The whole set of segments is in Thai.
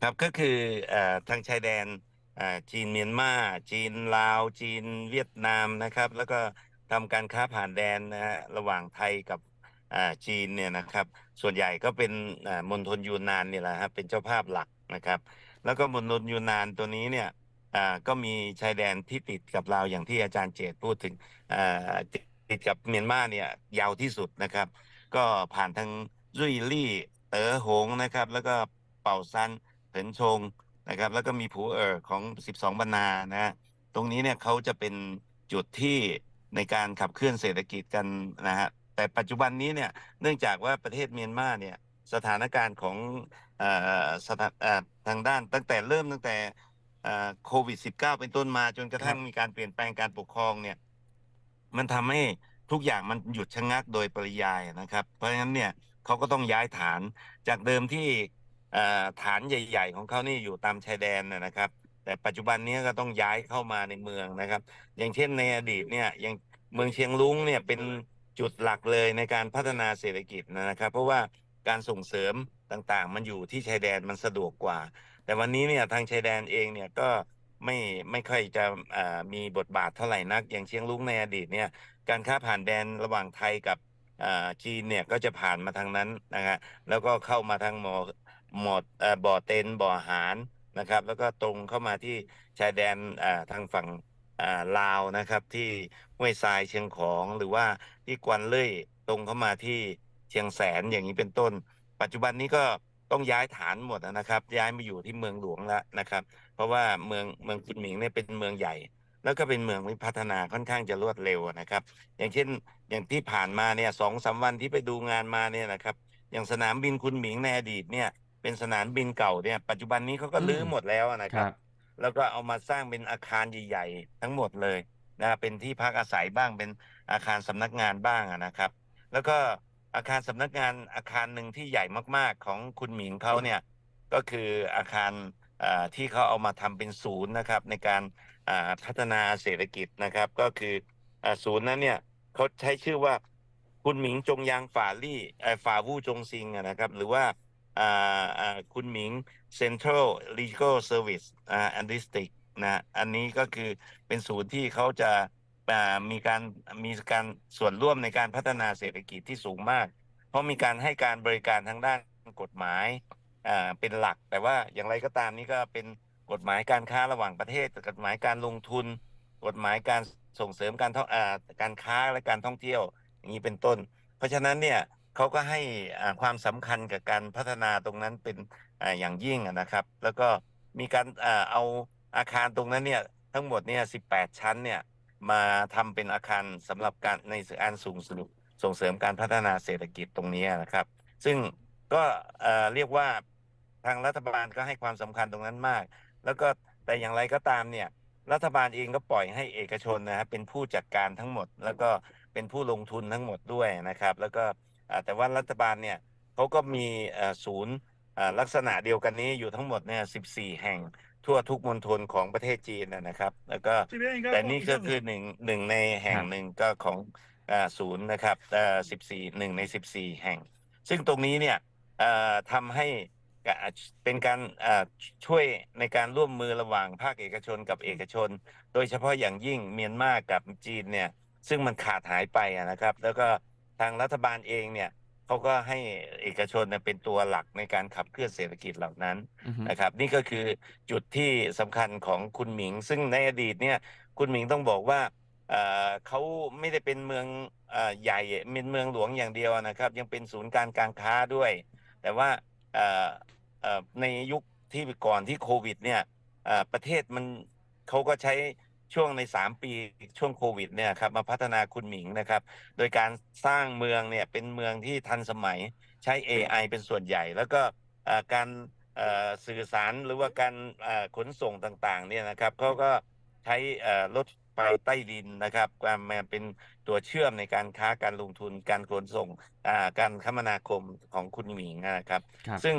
ครับก็คือเอ่อทางชายแดนอ่าจีนเมียนมาจีนลาว จีนเวียดนามนะครับ แล้วก็ทำการค้าผ่านแดนนะฮะระหว่างไทยกับอ่าจีนเนี่ยนะครับ ส่วนใหญ่ก็เป็นอ่ามณฑลยูนนานเนี่ยแหละครับเป็นเจ้าภาพหลักนะครับ แล้วก็มณฑลยูนนานตัวนี้เนี่ยอ่าก็มีชายแดนที่ติดกับเราวอย่างที่อาจารย์เจตพูดถึงอ่าติดกับเมียนมาเนี่ยยาวที่สุดนะครับ ก็ผ่านทางรุ่ยลี่เต๋อหงนะครับ แล้วก็เป่าซัน เถินชงนะครับ แล้วก็มีผูเอ่อของ 12 บรรณานะฮะตรงนี้เนี่ยเขาจะเป็นจุดที่ในการขับเคลื่อนเศรษฐกิจกันนะฮะแต่ปัจจุบันนี้เนี่ยเนื่องจากว่าประเทศเมียนมาเนี่ยสถานการณ์ของเอ่อสถานเอ่อทางด้านตั้งแต่เริ่มตั้งแต่เอ่อโควิด -19 เป็นต้นมาจนกระทั่งมีการเปลี่ยนแปลงการปกครองเนี่ยมันทำให้ทุกอย่างมันหยุดชะงักโดยปริยายนะครับ เพราะฉะนั้นเนี่ยเขาก็ต้องย้ายฐานจากเดิมที่เอ่อ ฐานใหญ่ ๆ ของเขานี่อยู่ตามชายแดนนะครับ แต่ปัจจุบันนี้ก็ต้องย้ายเข้ามาในเมืองนะครับ อย่างเช่นในอดีตเนี่ยอย่างเมืองเชียงรุ้งเนี่ยเป็นจุดหลักเลยในการพัฒนาเศรษฐกิจนะครับ เพราะว่าการส่งเสริมต่างๆ มันอยู่ที่ชายแดนมันสะดวกกว่า แต่วันนี้เนี่ยทางชายแดนเองเนี่ยก็ไม่ไม่ค่อยจะมีบทบาทเท่าไหร่นัก อย่างเชียงรุ้งในอดีตเนี่ยการค้าผ่านแดนระหว่างไทยกับจีนเนี่ยก็จะผ่านมาทางนั้นนะฮะแล้วก็เข้ามาทางหมอ หมดบ่อเต็นบ่อหารนะครับ แล้วก็ตรงเข้ามาที่ชายแดนทางฝั่งลาวนะครับที่ห้วยทรายเชียงของหรือว่าที่กวนเล่ยตรงเข้ามาที่เชียงแสนอย่างนี้เป็นต้น ปัจจุบันนี้ก็ต้องย้ายฐานหมดนะครับ ย้ายมาอยู่ที่เมืองหลวงแล้วนะครับ เพราะว่าเมืองเมืองคุนหมิงเนี่ยเป็นเมืองใหญ่ แล้วก็เป็นเมืองที่พัฒนาค่อนข้างจะรวดเร็วนะครับ อย่างเช่นอย่างที่ผ่านมาเนี่ยสองสามวันที่ไปดูงานมาเนี่ยนะครับ อย่างสนามบินคุนหมิงในอดีตเนี่ย เป็นสนามบินเก่าเนี่ย ปัจจุบันนี้เขาก็อืมรื้อหมดแล้วนะคครัรับ บ แล้วก็เอามาสร้างเป็นอาคารใหญ่ๆ ทั้งหมดเลยนะเป็นที่พักอาศัยบ้างเป็นอาคารสำนักงานบ้างอะนะครับ แล้วก็อาคารสำนักงานอาคารหนึ่งที่ใหญ่มากๆ ของคุณหมิงเขาเนี่ยก็คืออาคารอ่าที่เขาเอามาทำเป็นศูนย์นะครับในการอ่าพัฒนาเศรษฐกิจนะครับ ก็คืออ่าศูนย์นั้นเนี่ยเขาใช้ชื่อว่าคุณหมิงจงยางฝ่าลี่เอ่อฝ่าวู่จงซิงอะนะครับ หรือว่าอ่าอ่า คุณหมิง Central Legal Service อ่า and District นะอันนี้ก็คือเป็นศูนย์ที่เขาจะมีการมีการส่วนร่วมในการพัฒนาเศรษฐกิจที่สูงมาก เพราะมีการให้การบริการทางด้านกฎหมายเป็นหลัก แต่ว่าอย่างไรก็ตามนี่ก็เป็นกฎหมายการค้าระหว่างประเทศกฎหมายการลงทุน กฎหมายการส่งเสริมการท่องการค้าและการท่องเที่ยวอย่างนี้เป็นต้น เพราะฉะนั้นเนี่ย เขาก็ให้ความสำคัญกับการพัฒนาตรงนั้นเป็นอย่างยิ่งนะครับ แล้วก็มีการเอาอาคารตรงนั้นเนี่ยทั้งหมดเนี่ย 18 ชั้นเนี่ยมาทำเป็นอาคารสำหรับการในการส่งสริมส่งเสริมการพัฒนาเศรษฐกิจตรงนี้นะครับ ซึ่งก็เรียกว่าทางรัฐบาลก็ให้ความสำคัญตรงนั้นมาก แล้วก็แต่อย่างไรก็ตามเนี่ยรัฐบาลเองก็ปล่อยให้เอกชนนะครับเป็นผู้จัดการทั้งหมด แล้วก็เป็นผู้ลงทุนทั้งหมดด้วยนะครับ แล้วก็ แต่ว่ารัฐบาลเนี่ยเขาก็มีเอ่อศูนย์อ่าลักษณะเดียวกันนี้อยู่ทั้งหมดเนี่ย14 แห่งทั่วทุกมณฑลของประเทศจีนนะนะครับ แล้วก็แต่นี่ก็คือหนึ่งหนึ่งในแห่งครับหนึ่งก็ของอ่าศูนย์นะครับเอ่อสิบสี่หนึ่งในสิบสี่แห่ง ซึ่งตรงนี้เนี่ยเอ่อทำให้กะเป็นการอ่าช่วยในการร่วมมือระหว่างภาคเอกชนกับเอกชน โดยเฉพาะอย่างยิ่งเมียนมากับจีนเนี่ยซึ่งมันขาดหายไปอะนะครับ แล้วก็ ทางรัฐบาลเองเนี่ยเขาก็ให้เอกชนเนี่ยเป็นตัวหลักในการขับเคลื่อนเศรษฐกิจเหล่านั้นอือฮึนะครับ นี่ก็คือจุดที่สำคัญของคุณหมิง ซึ่งในอดีตเนี่ยคุณหมิงต้องบอกว่าเอ่อเขาไม่ได้เป็นเมืองเอ่อใหญ่เป็นเมืองหลวงอย่างเดียวนะครับ ยังเป็นศูนย์การการค้าด้วย แต่ว่าเอ่อเอ่อในยุคที่ก่อนที่โควิดเนี่ยเอ่อประเทศมันเขาก็ใช้ ช่วงใน 3 ปีช่วงโควิดเนี่ยครับมาพัฒนาคุณหมิงนะครับ โดยการสร้างเมืองเนี่ยเป็นเมืองที่ทันสมัยใช้ AI เป็นส่วนใหญ่ แล้วก็เอ่อการเอ่อสื่อสารหรือว่าการเอ่อขนส่งต่างๆเนี่ยนะครับเขาก็ใช้เอ่อรถไฟใต้ดินนะครับการมาเป็นตัวเชื่อมในการค้าการลงทุนการขนส่งอ่าการคมนาคมของคุณหมิงนะครับครับ ซึ่ง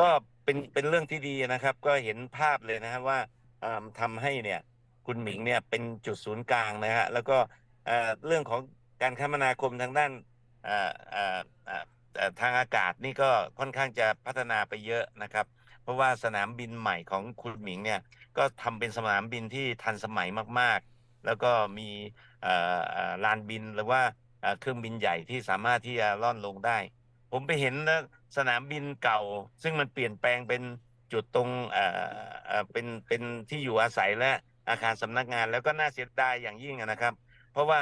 ก็เป็นเป็นเรื่องที่ดีนะครับ ก็เห็นภาพเลยนะครับว่าอ่าทำให้เนี่ย คุณหมิงเนี่ยเป็นจุดศูนย์กลางนะฮะแล้วก็เรื่องของการคมนาคมทางด้านทางอากาศนี่ก็ค่อนข้างจะพัฒนาไปเยอะนะครับ เพราะว่าสนามบินใหม่ของคุณหมิงเนี่ยก็ทำเป็นสนามบินที่ทันสมัยมาก ๆ แล้วก็มีลานบินหรือว่าเครื่องบินใหญ่ที่สามารถที่จะล่อนลงได้ ผมไปเห็นสนามบินเก่า ซึ่งมันเปลี่ยนแปลงเป็นจุดตรงเป็นเป็นที่อยู่อาศัยและ อาคารสำนักงานแล้วก็น่าเสียดายอย่างยิ่งอะนะครับ เพราะว่า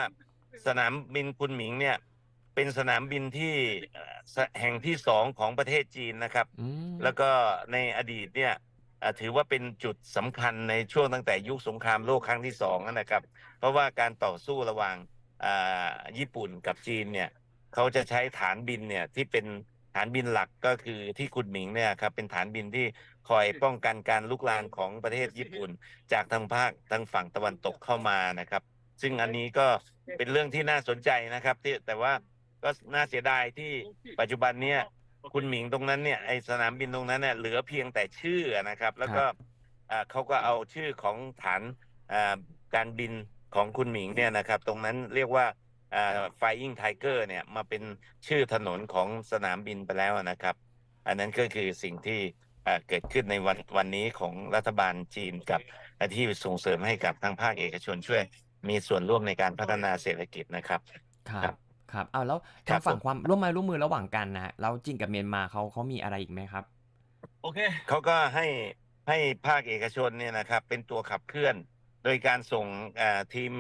สนามบินคุณหมิงเนี่ย เป็นสนามบินที่เอ่อสแห่งที่สองของประเทศจีนนะครับอืมแล้วก็ในอดีตเนี่ยเอ่อถือว่าเป็นจุดสำคัญในช่วงตั้งแต่ยุคสงครามโลกครั้งที่สองนะครับ เพราะว่าการต่อสู้ระหว่างอ่าญี่ปุ่นกับจีนเนี่ยเขาจะใช้ฐานบินเนี่ยที่เป็น ฐานบินหลักก็คือที่คุณหมิงเนี่ยครับเป็นฐานบินที่คอยป้องกันการลุกลามของประเทศญี่ปุ่น จากทางภาคทางฝั่งตะวันตกเข้ามานะครับ ซึ่งอันนี้ก็เป็นเรื่องที่น่าสนใจนะครับที่แต่ว่าก็น่าเสียดายที่ปัจจุบันเนี่ยคุณหมิงตรงนั้นเนี่ยไอสนามบินตรงนั้นเนี่ยเหลือเพียงแต่ชื่อนะครับ แล้วก็อ่าเขาก็เอาชื่อของฐานอ่าการบินของคุณหมิงเนี่ยนะครับ ตรงนั้นเรียกว่า อ่า Flying Tiger เนี่ยมาเป็นชื่อถนนของสนามบินไปแล้วนะครับ อันนั้นก็คือสิ่งที่อ่าเกิดขึ้นในวันวันนี้ของรัฐบาลจีนกับที่ส่งเสริมให้กับทางภาคเอกชนช่วย มีส่วนร่วมในการพัฒนาเศรษฐกิจนะครับครับครับครับเอาแล้วครัทางบฝั่งผมความร่วมไม้ร่วมมือระหว่างกันนะฮะแล้วจีนกับเมียนมาเขาเขามีอะไรอีกไหมครับ โอเคเขาก็ให้ให้ภาคเอกชนเนี่ยนะครับเป็นตัวขับเคลื่อน โดยการส่งอ่าทีม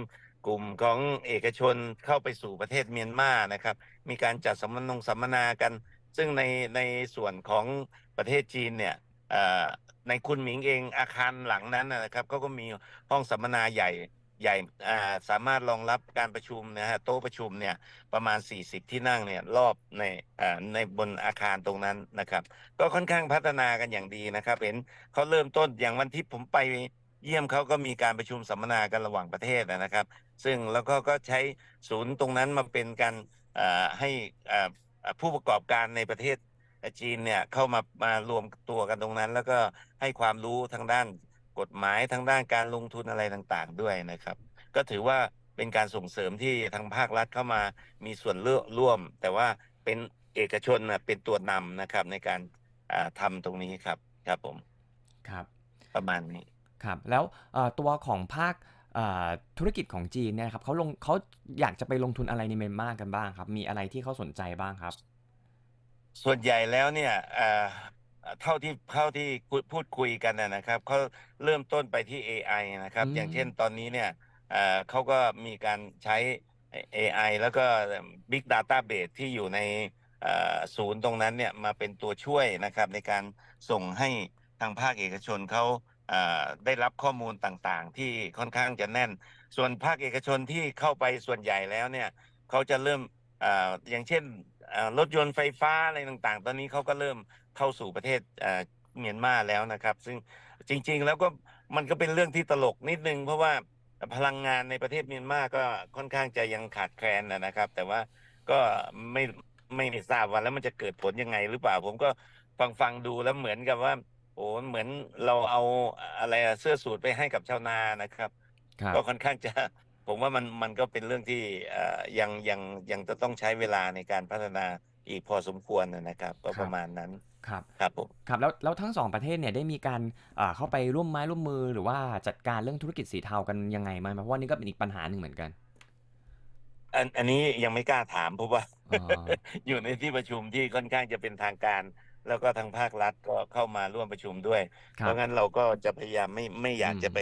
กลุ่มของเอกชนเข้าไปสู่ประเทศเมียนมานะครับ มีการจัดสัมมนงสัมมนากัน ซึ่งในในส่วนของประเทศจีนเนี่ยในคุณหมิงเองอาคารหลังนั้นนะครับเขาก็มีห้องสัมมนาใหญ่ใหญ่สามารถรองรับการประชุมนะฮะโต๊ะประชุมเนี่ยประมาณ 40 ที่นั่งเนี่ยรอบในในบนอาคารตรงนั้นนะครับ ก็ค่อนข้างพัฒนากันอย่างดีนะครับ เห็นเขาเริ่มต้นอย่างวันที่ผมไป เยี่ยมเขาก็มีการประชุมสัมมนากันระหว่างประเทศนะครับ ซึ่งแล้วก็ก็ใช้ศูนย์ตรงนั้นมาเป็นการเอ่อให้เอ่อเอ่อผู้ประกอบการในประเทศจีนเนี่ยเข้ามามารวมตัวกันตรงนั้น แล้วก็ให้ความรู้ทางด้านกฎหมายทางด้านการลงทุนอะไรต่างๆ ด้วยนะครับ ก็ถือว่าเป็นการส่งเสริมที่ทางภาครัฐเข้ามามีส่วนเลือกร่วม แต่ว่าเป็นเอกชนน่ะเป็นตัวนำนะครับในการอ่าทำตรงนี้ครับครับผมครับ ประมาณนี้ ครับแล้วเอ่อตัวของภาคเอ่อธุรกิจของจีนเนี่ยครับเขาลงเขาอยากจะไปลงทุนอะไรในเมียนมากันบ้างครับ มีอะไรที่เขาสนใจบ้างครับ ส่วนใหญ่แล้วเนี่ยเอ่อเท่าที่เท่าที่คุยพูดคุยกันนะนะครับเขาเริ่มต้นไปที่ AI นะครับอืมอย่างเช่นตอนนี้เนี่ยเอ่อเขาก็มีการใช้ AI แล้วก็ Big Database ที่อยู่ในเอ่อศูนย์ตรงนั้นเนี่ยมาเป็นตัวช่วยนะครับในการส่งให้ทางภาคเอกชนเขาเอ่อ ได้รับข้อมูลต่างๆ ที่ค่อนข้างจะแน่น ส่วนภาคเอกชนที่เข้าไปส่วนใหญ่แล้วเนี่ยเขาจะเริ่มออย่างเช่นรถยนต์ไฟฟ้าอะไรต่างๆ ตอนนี้เขาก็เริ่มเข้าสู่ประเทศเมียนมาแล้วนะครับ ซึ่งจริง ๆ แล้วก็มันก็เป็นเรื่องที่ตลกนิดนึง เพราะว่าพลังงานในประเทศเมียนมาก็ค่อนข้างจะยังขาดแคลนนะนะครับ แต่ว่าก็ไม่ไม่ทราบว่าแล้วมันจะเกิดผลยังไงหรือเปล่า ผมก็ฟังฟังดูแล้วเหมือนกับว่า โอ้เหมือนเราเอาอะไรอะเสื้อสูทไปให้กับชาวนานะครับ ครับ ก็ค่อนข้างจะ ผมว่ามันมันก็เป็นเรื่องที่เอ่อยังยังยังจะต้องใช้เวลาในการพัฒนาอีกพอสมควรนะนะครับ ก็ครับประมาณนั้นครับ ครับผม ครับแล้วแล้วทั้งสองประเทศเนี่ยได้มีการเอ่อเข้าไปร่วมไม้ร่วมมือหรือว่าจัดการเรื่องธุรกิจสีเทากันยังไงไหมเพราะว่านี่ก็เป็นอีกปัญหาหนึ่งเหมือนกันอันอันนี้ยังไม่กล้าถามเพราะว่า อ๋อ อยู่ในที่ประชุมที่ค่อนข้างจะเป็นทางการ แล้วก็ทางภาครัฐก็เข้ามาร่วมประชุมด้วยคเพรับราะงั้นเราก็จะพยายามไม่ไม่อยากอืมจะไป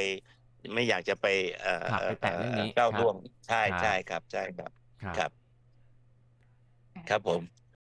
ไม่อยากจะไปเอ่อครับไปแตะเรื่องนี้ก้าวครับล่วงใช่ครับใช่ครับใช่ครับครับ ครับครับผม